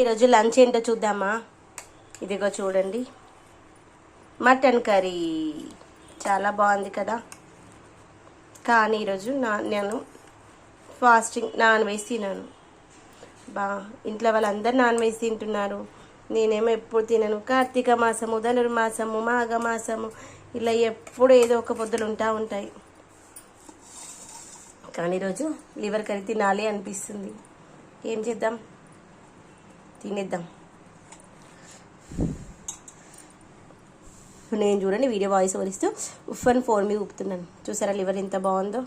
ఈరోజు లంచ్ ఏంటో చూద్దామా? ఇదిగో చూడండి. Mutton curry. చాలా బాగుంది కదా? కానీ ఈరోజు నా నేను ఫాస్టింగ్ నాన్ వెజ్ తిన్నాను బా ఇంట్లో వాళ్ళందరూ నాన్ వెజ్ తింటున్నారు. నేనేమో ఎప్పుడు తినను. కార్తీక మాసము ధనుర్మాసము మాఘ మాసము ఇలా ఎప్పుడు ఏదో ఒక పొద్దులు ఉంటా ఉంటాయి. కానీ ఈరోజు లివర్ కర్రీ తినాలి అనిపిస్తుంది. ఏం చేద్దాం? తినేద్దాం. నేను చూడండి వీడియో వాయిస్ ఓవర్ ఉఫ్ అని ఫోన్ మీద ఊపుతున్నాను. చూసారా లివర్ ఎంత బాగుందో?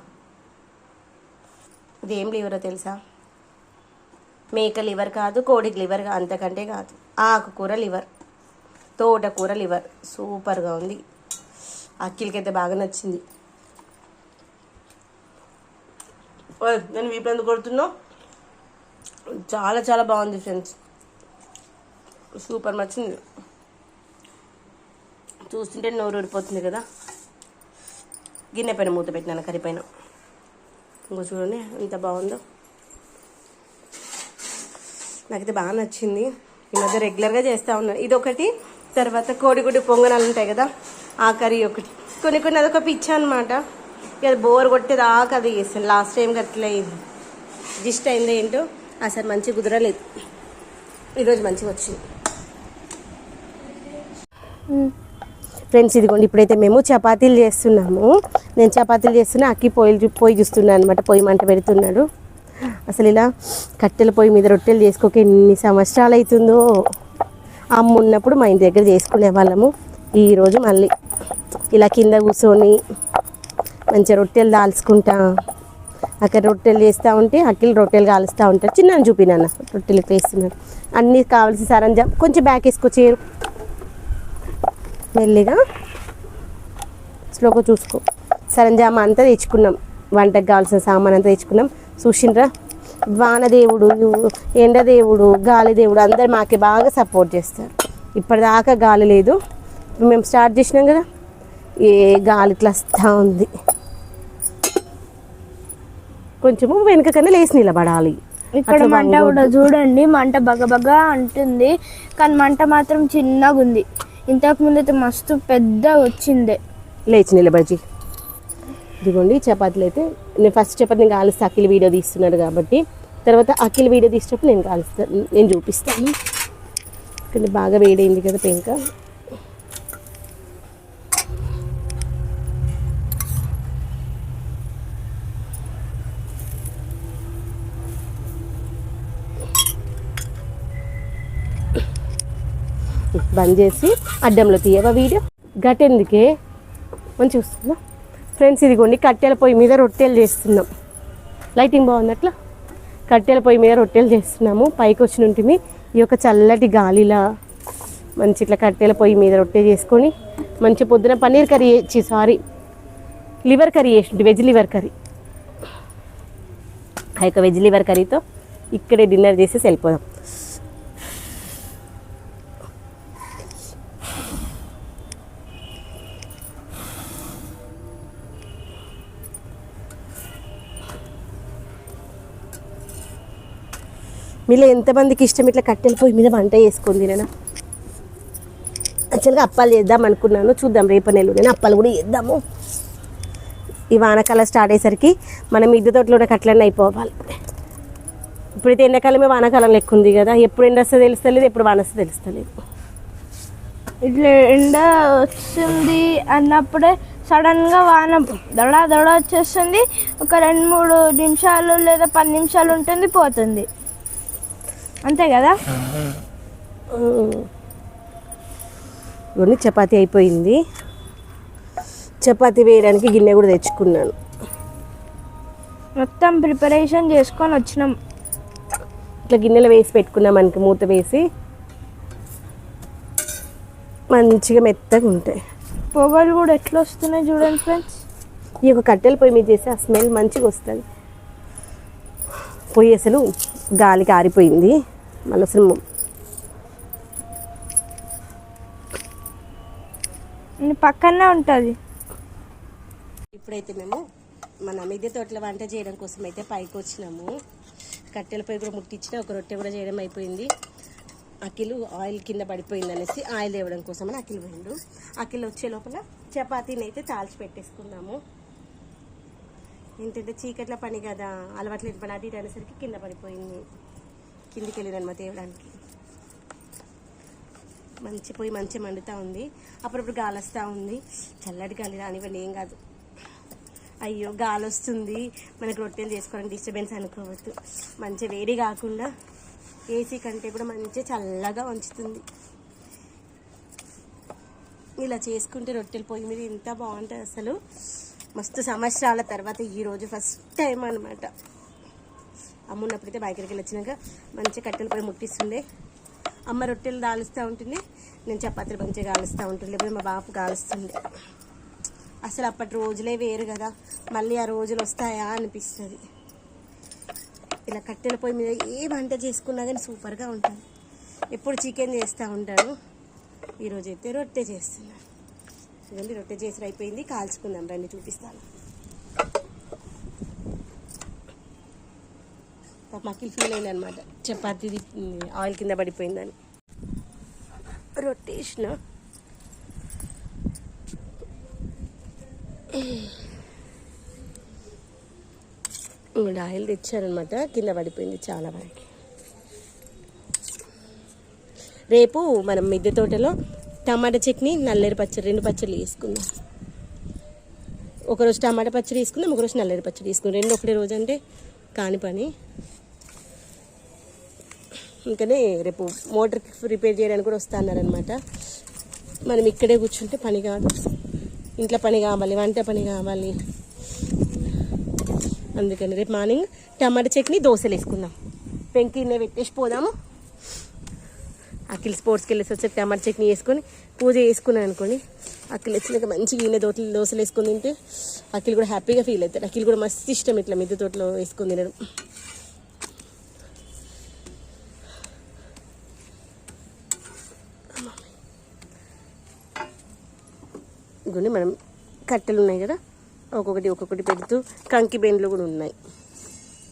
ఇదేం లివరో తెలుసా? మేక లివర్ కాదు కోడికి లివర్ కాదు అంతకంటే కాదు. ఆకుకూర లివర్ తోటకూర లివర్. సూపర్గా ఉంది. అక్కిలకి అయితే బాగా నచ్చింది. నేను వీపు ఎందుకు కొడుతున్నావు? చాలా చాలా బాగుంది ఫ్రెండ్స్. సూపర్ నచ్చింది చూస్తుంటే నోరు ఊడిపోతుంది కదా. గిన్నె పైన మూత పెట్టినాను కర్రీ పైన. ఇంకో చూడండి ఎంత బాగుందో. నాకైతే బాగా నచ్చింది. ఈ మధ్య రెగ్యులర్గా చేస్తూ ఉన్నాను ఇది ఒకటి తర్వాత కోడిగుడ్డు పొంగనాలు ఉంటాయి కదా ఆ కర్రీ ఒకటి. కొన్ని కొన్ని అదొక పిచ్చ అనమాట ఇక బోర్ కొట్టేదాకా అది చేస్తాను. లాస్ట్ టైం అట్లా జిస్ట్ అయిందో ఏంటో అసలు మంచి కుదరలేదు. ఈరోజు మంచిగా వచ్చింది. ఫ్రెండ్స్ ఇదిగోండి ఇప్పుడైతే మేము చపాతీలు చేస్తున్నాము. నేను చపాతీలు చేస్తున్నా అక్కి పొయ్యి పొయ్యి చూస్తున్నాను అనమాట పొయ్యి మంట పెడుతున్నాడు. అసలు ఇలా కట్టెల పొయ్యి మీద రొట్టెలు చేసుకోక ఎన్ని సంవత్సరాలు అవుతుందో. అమ్మ ఉన్నప్పుడు మా ఇంటి దగ్గర చేసుకునే వాళ్ళము. ఈరోజు మళ్ళీ ఇలా కింద కూర్చొని మంచిగా రొట్టెలు దాల్చుకుంటా. అక్కడ రొట్టెలు చేస్తూ ఉంటే అక్కిలు రొట్టెలు కాలుస్తూ ఉంటారు. చిన్న చూపినాన్న రొట్టెలు వేస్తున్నాడు. అన్నీ కావాల్సిన సరంజా కొంచెం బ్యాక్ వేసుకొచ్చేరు మెల్లిగా స్లోగా చూసుకో. సరంజామా అంతా తెచ్చుకున్నాం. వంటకు కావాల్సిన సామాన్ అంతా తెచ్చుకున్నాం. చూసిండ్రా? వానదేవుడు ఎండదేవుడు గాలిదేవుడు అందరు మాకే బాగా సపోర్ట్ చేస్తారు. ఇప్పటిదాకా గాలి లేదు. మేము స్టార్ట్ చేసినాం కదా? ఏ గాలి ఇట్లా వస్తూ ఉంది. కొంచెము వెనుక కన్నా లేచి నిలబడాలి. ఇక్కడ మంట. కూడా చూడండి మంట బగబగా అంటుంది. కానీ మంట మాత్రం చిన్నగా ఉంది ఇంతకు ముందు అయితే మస్తు పెద్ద వచ్చింది. లేచి నిలబడి ఇదిగోండి చపాతీలు అయితే నేను ఫస్ట్ చపాతి నేను కాలుస్తా అఖిల్ వీడియో తీస్తున్నాడు కాబట్టి. తర్వాత అఖిల్ వీడియో తీసేటప్పుడు నేను కాలుస్తాను నేను చూపిస్తాను. ఇక్కడ బాగా వేడైంది కదా పెంక. బంద్ చేసి అడ్డంలో తీయవా వీడియో? గటెందుకే మంచి వస్తుందా? ఫ్రెండ్స్ ఇదిగోండి కట్టెల పొయ్యి మీద రొట్టెలు చేస్తున్నాం. లైటింగ్ బాగుంది అట్లా? కట్టెల పొయ్యి మీద రొట్టెలు చేస్తున్నాము. పైకి వచ్చిన ఉంటుంది ఈ యొక్క చల్లటి గాలిలా మంచి ఇట్లా కట్టెల పొయ్యి మీద రొట్టె చేసుకొని మంచి పొద్దున పన్నీర్ కర్రీ చేసి సారీ లివర్ కర్రీ చేసింది వెజ్ లివర్ కర్రీ. ఆ యొక్క వెజ్ లివర్ కర్రీతో ఇక్కడే డిన్నర్ చేసేసి వెళ్ళిపోదాం. మీలో ఎంతమందికి ఇష్టం? ఇట్లా కట్టెల పొయ్యి మీద వంట చేసుకుంది నేను యాక్చువల్గా అప్పాలు చేద్దాం అనుకున్నాను. చూద్దాం రేపు నెల నేను అప్పాలు కూడా చేద్దాము. ఈ వానకాలం స్టార్ట్ అయ్యేసరికి మనం మిద్దె తోటలో కట్లన్నీ అయిపోవాలి. ఇప్పుడైతే ఎండాకాలమే వానాకాలం లెక్క ఉంది కదా. ఎప్పుడు ఎండ వస్తే తెలుస్తలేదు ఎప్పుడు వాన వస్తే తెలుస్తలేదు. ఇట్లా ఎండ వస్తుంది అన్నప్పుడే సడన్గా వాన దడ దడ వచ్చేస్తుంది. ఒక రెండు మూడు నిమిషాలు లేదా పది నిమిషాలు ఉంటుంది పోతుంది. అంతే కదా? ఇవన్నీ చపాతీ అయిపోయింది. చపాతీ వేయడానికి గిన్నె కూడా తెచ్చుకున్నాను. మొత్తం ప్రిపరేషన్ చేసుకొని వచ్చినాం. ఇట్లా గిన్నెలో వేసి పెట్టుకున్నాం మనకి మూత వేసి. మంచిగా మెత్తగా ఉంటాయి. పొగలు కూడా ఎట్లా వస్తున్నాయి చూడండి ఫ్రెండ్స్? ఈ యొక్క కట్టెల పొయ్యి మీద చేస్తే ఆ స్మెల్ మంచిగా వస్తుంది. పొయ్యి అసలు గాలికి ఆరిపోయింది. మళ్ళీ అసలు పక్కనే ఉంటుంది. ఇప్పుడైతే మేము మన మిద్దె తోటల వంట చేయడం కోసం అయితే పైకి వచ్చినాము. కట్టెల పొయ్యి కూడా ముట్టించిన ఒక రొట్టె కూడా చేయడం అయిపోయింది. అఖిల్ ఆయిల్ కింద పడిపోయింది అనేసి ఆయిల్ ఇవ్వడం కోసం అని అఖిల్ పోయిండు. అఖిల్ వచ్చే లోపల చపాతీని అయితే తాల్చి పెట్టేసుకున్నాము ఏంటంటే చీకట్ల పని కదా అలవాట్లేదు పని అటు ఇటు అనేసరికి కింద పడిపోయింది. కిందికి వెళ్ళినమాట తేవడానికి. మంచి పోయి మంచి మండుతూ ఉంది. అప్పుడప్పుడు గాలి వస్తూ ఉంది. చల్లటి గాలి రానివ్వండి ఏం కాదు. అయ్యో గాలి వస్తుంది మనకు రొట్టెలు చేసుకోవడానికి డిస్టర్బెన్స్ అనుకోవద్దు. మంచి వేడి కాకుండా ఏసీ కంటే కూడా మంచి చల్లగా ఉంచుతుంది ఇలా చేసుకుంటే రొట్టెలు పొయ్యి మీద ఎంత బాగుంటుంది అసలు. మస్తు సంవత్సరాల తర్వాత ఈరోజు ఫస్ట్ టైం అనమాట అమ్మున్నప్పుడైతే బయటకి వెళ్ళి వచ్చినాక మంచిగా కట్టెల పొయ్యి ముట్టిస్తుండే. అమ్మ రొట్టెలు కాలుస్తూ ఉంటుంది నేను చపాతీలు మంచిగా కాలుస్తూ ఉంటుంది లేకపోతే మా బాపు కాలుస్తుండే అసలు అప్పటి రోజులే వేరు కదా మళ్ళీ ఆ రోజులు వస్తాయా అనిపిస్తుంది. ఇలా కట్టెల పొయ్యి మీద ఏ వంట చేసుకున్నా కానీ సూపర్గా ఉంటుంది. ఎప్పుడు చికెన్ చేస్తూ ఉంటాను ఈరోజు అయితే రొట్టె చేస్తున్నాను ఇదండి రొట్టె చేసి అయిపోయింది కాల్చుకుందాం రండి చూపిస్తాను. మకిల్ ఫీల్ అయింది అనమాట చపాతి ఆయిల్ కింద పడిపోయిందని. రొట్టేసిన ఇప్పుడు ఆయిల్ తెచ్చారనమాట కింద పడిపోయింది చాలా వరకు. రేపు మనం మిద్దె తోటలో టమాటా చట్నీ నల్లేరు పచ్చడి రెండు పచ్చళ్ళు వేసుకుందాం ఒకరోజు టమాటా పచ్చడి వేసుకుందాం ఒకరోజు నల్లేరు పచ్చడి వేసుకుందాం రెండు ఒకటే రోజు అంటే కాని పని. ఇంకనే రేపు మోటార్ రిపేర్ చేయడానికి కూడా వస్తా అన్నారనమాట మనం ఇక్కడే కూర్చుంటే పని కాదు. ఇంట్లో పని కావాలి వంట పని కావాలి. అందుకని రేపు మార్నింగ్ టమాటా చట్నీ దోశలు వేసుకుందాం. పెంకినే పెట్టేసి పోదాము. అఖిల్ స్పోర్ట్స్కి వెళ్ళేసి వచ్చి టమాటా చట్నీ వేసుకొని పూజ వేసుకున్నాను అనుకోండి. అఖిల్ వచ్చినాక మంచిగా ఈయన దోతలు దోశలు వేసుకొని తింటే అఖిల్ కూడా హ్యాపీగా ఫీల్ అవుతాడు. అఖిల్ కూడా మస్తు ఇష్టం ఇట్లా మిద్దె తోటలో వేసుకొని తినడం. ఇదిగోండి మనం కట్టెలు ఉన్నాయి కదా ఒక్కొక్కటి ఒక్కొక్కటి పెడుతూ కంకి బెండ్లు కూడా ఉన్నాయి.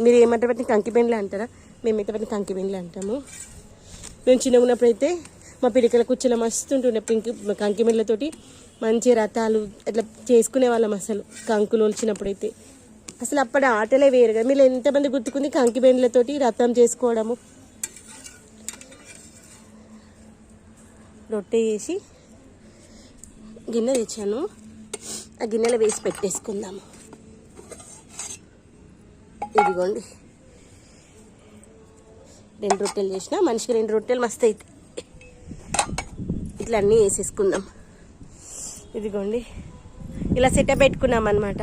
మీరు ఏమంటారు పట్టిన కంకి బెండ్లు అంటారా? మేమైతే పట్టిన కంకి బెండ్లు అంటాము. మేము చిన్నగా ఉన్నప్పుడు అయితే మా పిడికల కుచ్చెల మస్తు ఉంటుండే పింక్ కంకి బెండ్లతోటి మంచి రథాలు అట్లా చేసుకునే వాళ్ళం అసలు కంకులు వచ్చినప్పుడైతే అసలు అప్పటి ఆటలే వేరు కదా. మీరు ఎంతమంది గుర్తుకుంది కంకి బెండ్లతోటి రథం చేసుకోవడము? రొట్టె చేసి గిన్నె తెచ్చాను. ఆ గిన్నెలో వేసి పెట్టేసుకుందాము ఇదిగోండి. రెండు రొట్టెలు చేసిన. మనిషికి రెండు రొట్టెలు మస్తు అవుతాయి ఇట్లా అన్నీ వేసేసుకుందాం. ఇదిగోండి. ఇలా సెటప్ పెట్టుకున్నాం అనమాట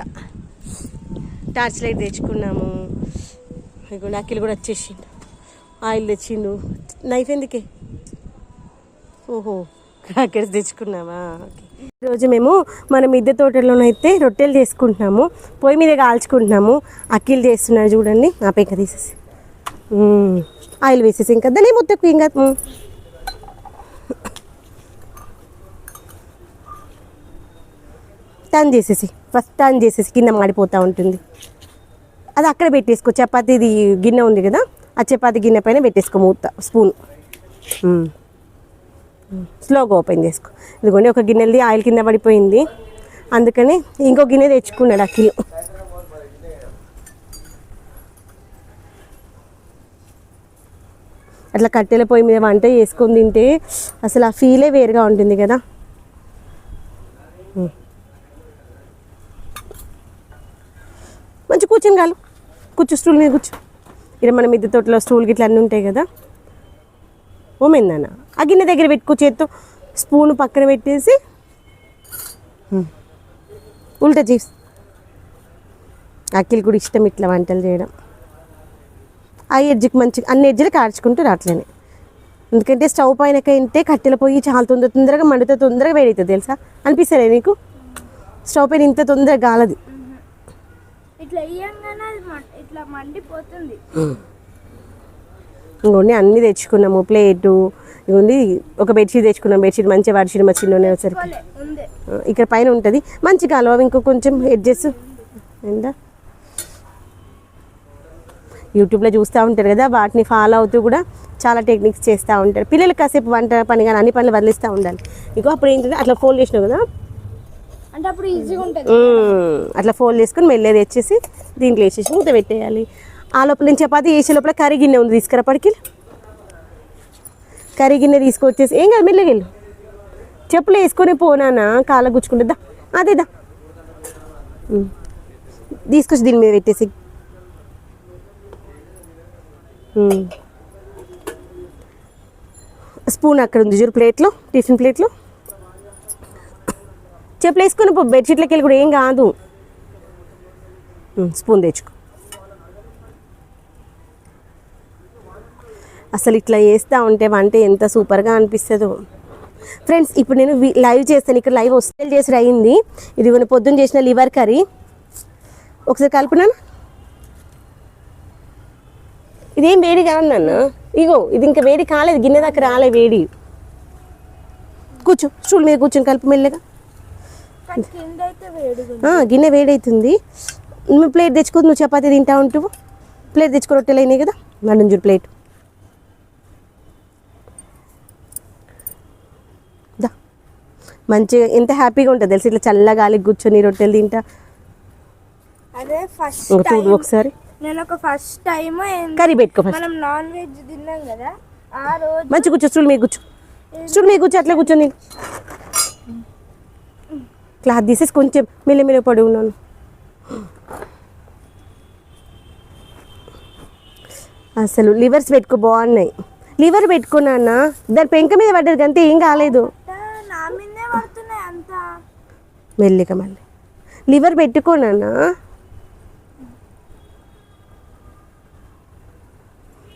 టార్చ్ లైట్ తెచ్చుకున్నాము. ఇదిగోండి అక్కిలు కూడా వచ్చేసిండు. ఆయిల్ తెచ్చిండు. నైఫ్ ఎందుకే? ఓహో క్రాకర్స్ తెచ్చుకున్నామా ఓకే. ఈరోజు మేము మన మిద్దె తోటలోనైతే రొట్టెలు చేసుకుంటున్నాము. పొయ్యి మీద కాల్చుకుంటున్నాము. అక్కిలు చేస్తున్నారు చూడండి. ఆ పెంక తీసేసి. ఆయిల్ వేసేసి ఇంకా దాన్ని మొత్తం ఇంకా టర్న్ చేసేసి ఫస్ట్ టర్న్ చేసేసి కింద మాడిపోతూ ఉంటుంది. అది అక్కడ పెట్టేసుకో. చపాతీది గిన్నె ఉంది కదా ఆ చపాతీ గిన్నె పైన పెట్టేసుకో మూత స్పూన్. స్లోగా ఓపెన్ చేసుకో. ఇదిగోండి ఒక గిన్నెలది ఆయిల్ కింద పడిపోయింది. అందుకని ఇంకో గిన్నె తెచ్చుకున్నాడు అఖిల్. అట్లా కట్టెల పొయ్యి మీద వంట చేసుకొని తింటే అసలు ఆ ఫీలే వేరుగా ఉంటుంది కదా. మంచి కూర్చొని కాలు. కూర్చో స్టూల్ మీద కూర్చో. ఇక్కడ మన మిద్దె తోటలో స్టూల్ గిట్ల అన్నీ ఉంటాయి కదా. ఓమేందన్నా ఆ గిన్నె దగ్గర పెట్టుకో చేత్తో స్పూన్ పక్కన పెట్టేసి. ఉల్టా చేసి అఖిల్ కూడా ఇష్టం ఇట్లా వంటలు చేయడం. ఆ ఎడ్జ్కి మంచి అన్ని ఎడ్జ్లు కార్చుకుంటారు అట్లనే ఎందుకంటే స్టవ్ పైన కంటే కట్టెల పొయ్యి చాలా తొందర తొందరగా మండితే తొందరగా వేడవుతుంది తెలుసా? అనిపిస్తుంది నీకు? స్టవ్ పైన ఇంత తొందరగా గాలది. ఇట్లా ఇట్లా మండిపోతుంది. ఇంకోండి అన్నీ తెచ్చుకున్నాము ప్లేటు ఇగోండి ఒక బెడ్షీట్ తెచ్చుకున్నాం. బెడ్షీట్ మంచిగా వాడిషీట్ మా చిన్న వచ్చరికి ఉంది. ఇక్కడ పైన ఉంటుంది. మంచిగా అలవా. ఇంకో కొంచెం ఎడ్జెస్ ఏందా? యూట్యూబ్లో చూస్తూ ఉంటారు కదా వాటిని ఫాలో అవుతూ కూడా చాలా టెక్నిక్స్ చేస్తూ ఉంటారు. పిల్లలు కాసేపు వంట పని కానీ అన్ని పనులు వదిలిస్తూ ఉండాలి. ఇగో అప్పుడు ఏంటంటే అట్లా ఫోల్డ్ చేసినావు కదా? అంటే అప్పుడు ఈజీగా ఉంటుంది. అట్లా ఫోల్డ్ చేసుకొని మెల్లగా తెచ్చేసి దీంట్లో వేసేసి మూత పెట్టేయాలి. ఆ లోపల నేను చపాతీ వేసే లోపల కర్రీ గిన్నె ఉంది తీసుకురా పడికి. కర్రీ గిన్నె తీసుకొచ్చేసి ఏం కాదు మెల్లగా వెళ్ళు. చెప్పులు వేసుకొని పోనానా కాళ్ళ గుచ్చుకుంటుందా అదేదా తీసుకొచ్చి దీని మీద పెట్టేసి. స్పూన్ అక్కడ ఉంది చూడు ప్లేట్లో టిఫిన్ ప్లేట్లో. చెప్పులు వేసుకుని పో బెడ్షీట్లకి వెళ్ళి కూడా ఏం కాదు. స్పూన్ తెచ్చుకో. అసలు ఇట్లా వేస్తూ ఉంటే వంట ఎంత సూపర్గా అనిపిస్తుందో. ఫ్రెండ్స్ ఇప్పుడు నేను లైవ్ చేస్తాను. ఇక్కడ లైవ్ వస్తే చేసి అయింది. ఇది కొన్ని పొద్దున్న చేసిన లివర్ కర్రీ ఒకసారి కలుపునాను ఇదేం వేడి కాదు నాన్న. ఇగో ఇది ఇంకా వేడి కాలేదు. గిన్నె దాకా రాలే వేడి. కూర్చో స్టూల్ మీద కూర్చొని కలుపు మెల్లగా. గిన్నె వేడవుతుంది నువ్వు ప్లేట్ తెచ్చుకో నువ్వు చపాతీ తింటా ఉంటావు. ప్లేట్ తెచ్చుకో రొట్టెలు అయినాయి కదా. మనం చూడు ప్లేట్ మంచిగా ఎంత హ్యాపీగా ఉంటుంది తెలుసు? ఇట్లా చల్ల గాలికి కూర్చొని రొట్టెలు తింటా. అదే ఫస్ట్ చూడు ఒకసారి. నేను ఒక ఫస్ట్ టైం కర్రీ పెట్టుకో ఫస్ట్ మనం నాన్ వెజ్ తిన్నాం కదా ఆ రోజు మంచి కూర్చో స్టూల్ మీద కూర్చో. స్టూల్ మీద కూర్చో అట్లా కూర్చొని క్లాత్ తీసేసి కొంచెం మెల్ల మెల్ల పడి ఉన్నాను అసలు లివర్స్ పెట్టుకో బాగున్నాయి. లివర్ పెట్టుకున్నా దాని పెంక మీద పడ్డది అంతే ఏం కాలేదు అంతా నా మీదే పడుతున్నాయి అంతా మెల్లిగా మళ్ళీ. లివర్ పెట్టుకోనా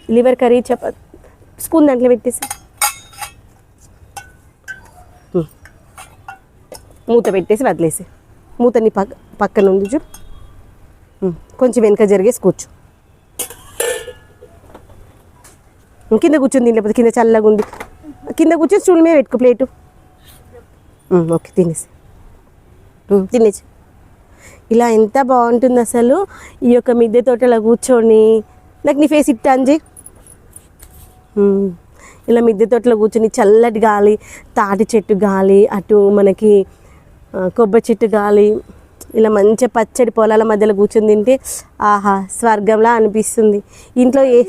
లివర్ కర్రీ చప స్పూన్ దాంట్లో పెట్టేసి. మూత పెట్టేసి వదిలేసి. మూతని పక్క పక్కన ఉంది ఉమ్. కొంచెం వెనక జరిగేసి కూర్చో. కింద కూర్చుంది లేకపోతే కింద చల్లగా ఉంది. కింద కూర్చొని స్టూల్ మీద పెట్టుకో ప్లేటు. ఓకే తినేసి. తినేసి. ఇలా ఎంత బాగుంటుంది అసలు ఈ యొక్క మిద్దె తోటలో కూర్చొని. నాకు నీ ఫేస్ ఇట్టా అంజీ. ఇలా మిద్దె తోటలో కూర్చొని చల్లటి గాలి తాటి చెట్టు గాలి అటు మనకి కొబ్బరి చెట్టు గాలి ఇలా మంచిగా పచ్చడి పొలాల మధ్యలో కూర్చొని తింటే ఆహా స్వర్గంలా అనిపిస్తుంది. ఇంట్లో ఏ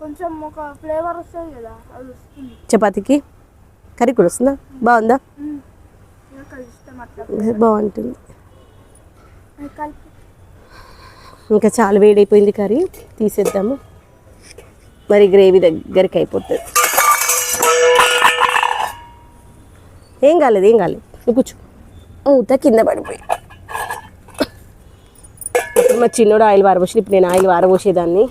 కొంచెం ఒక ఫ్లేవర్ వస్తుంది కదా చపాతీకి? కర్రీ కూడా వస్తుందా? బాగుందా? బాగుంటుంది. ఇంకా చాలా వేడైపోయింది కర్రీ. తీసేద్దాము. మరి గ్రేవీ దగ్గరికి అయిపోతుంది. ఏం కాలేదు ఏం కాలేదు. కూర్చో. మూత కింద పడిపోయి. ఇప్పుడు మా చిన్నోడు ఆయిల్ వారబోసి ఇప్పుడు నేను ఆయిల్ వారబోసేదాన్ని.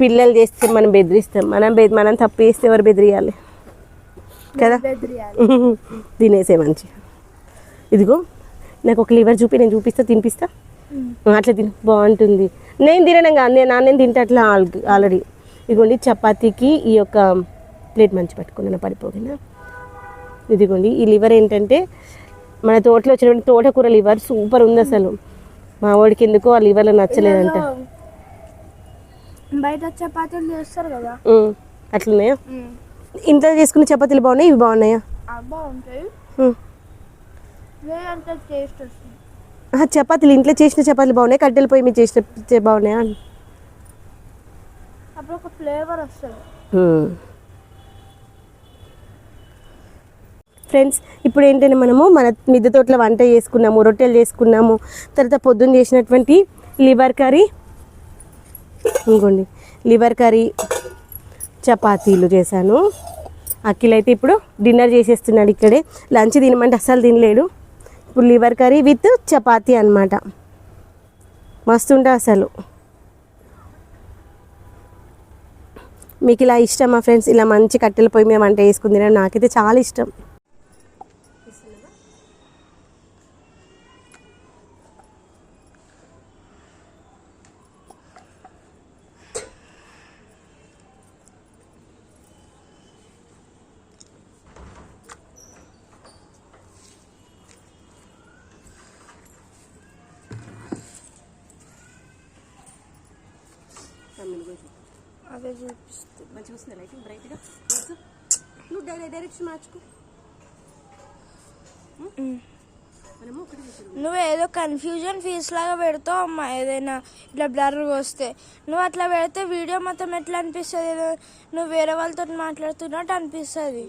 పిల్లలు చేస్తే మనం బెదిరిస్తాం. మనం మనం తప్పు చేస్తే ఎవరు బెదిరియాలి? కదా? తినేసే మంచిగా. ఇదిగో నాకు ఒక లివర్ చూపి నేను చూపిస్తా తినిపిస్తా. అట్లా తిని బాగుంటుంది. నేను తినడం కాదు నేను నాన్న తింటే అట్లా ఆల్- ఆల్రెడీ. ఇదిగోండి చపాతీకి ఈ యొక్క ప్లేట్ మంచి పట్టుకున్నాను పడిపోయినా ఇదిగోండి ఈ లివర్ ఏంటంటే మన తోటలో వచ్చినటువంటి తోటకూర లివర్ సూపర్ ఉంది అసలు. మా వాడికి ఎందుకో ఆ లివర్లో నచ్చలేదంట. బయట చపాతీలు చేస్తారు కదా? అట్లున్నాయా? ఇంట్లో చేసుకున్న చపాతీలు బాగున్నాయి? ఇవి బాగున్నాయా? చపాతీలు ఇంట్లో చేసిన చపాతీలు బాగున్నాయి? కట్టెల పొయ్యి మీరు చేసిన బాగున్నాయా? అప్పుడు ఒక ఫ్లేవర్ వస్తుంది. ఫ్రెండ్స్ ఇప్పుడు ఏంటంటే మనము మన మిద్దె తోటలో వంట చేసుకున్నాము రొట్టెలు చేసుకున్నాము తర్వాత పొద్దున్న చేసినటువంటి లివర్ కర్రీ ఇంకోండి లివర్ కర్రీ చపాతీలు చేశాను. అఖిల్ అయితే ఇప్పుడు డిన్నర్ చేసేస్తున్నాడు ఇక్కడే. లంచ్ తినమంటే అస్సలు తినలేడు. ఇప్పుడు లివర్ కర్రీ విత్ చపాతీ అనమాట మస్తుంటా అసలు. మీకు ఇలా ఇష్టమా ఫ్రెండ్స్ ఇలా మంచి కట్టెల పొయ్యి మీద వంట వేసుకుని తినడం నాకైతే చాలా ఇష్టం. చూపిస్తుంది మంచిగా వస్తుంది లైటింగ్ బ్రైట్గా నువ్వు డైరెక్ట్ డైరెక్షన్ మార్చుకో నువ్వు ఏదో కన్ఫ్యూజన్ ఫీస్ లాగా పెడతావు అమ్మా ఏదైనా ఇట్లా బ్లర్గా వస్తే నువ్వు అట్లా పెడితే వీడియో మొత్తం ఎట్లా అనిపిస్తుంది ఏదో నువ్వు వేరే వాళ్ళతో మాట్లాడుతున్నట్టు అనిపిస్తుంది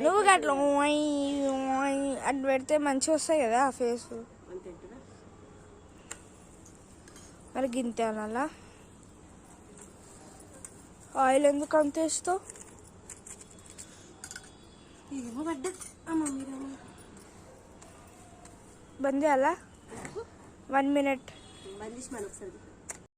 నువ్వు అట్లా అని పెడితే మంచిగా వస్తాయి కదా ఆ ఫేస్ అంతే అంటారా మరి గింతే అనాలా? ఆయిల్ ఎందుకు అంత వేస్తావు? మీరు బంద్ చేయాలా వన్ మినిట్ బంద్ చేసి ఒకసారి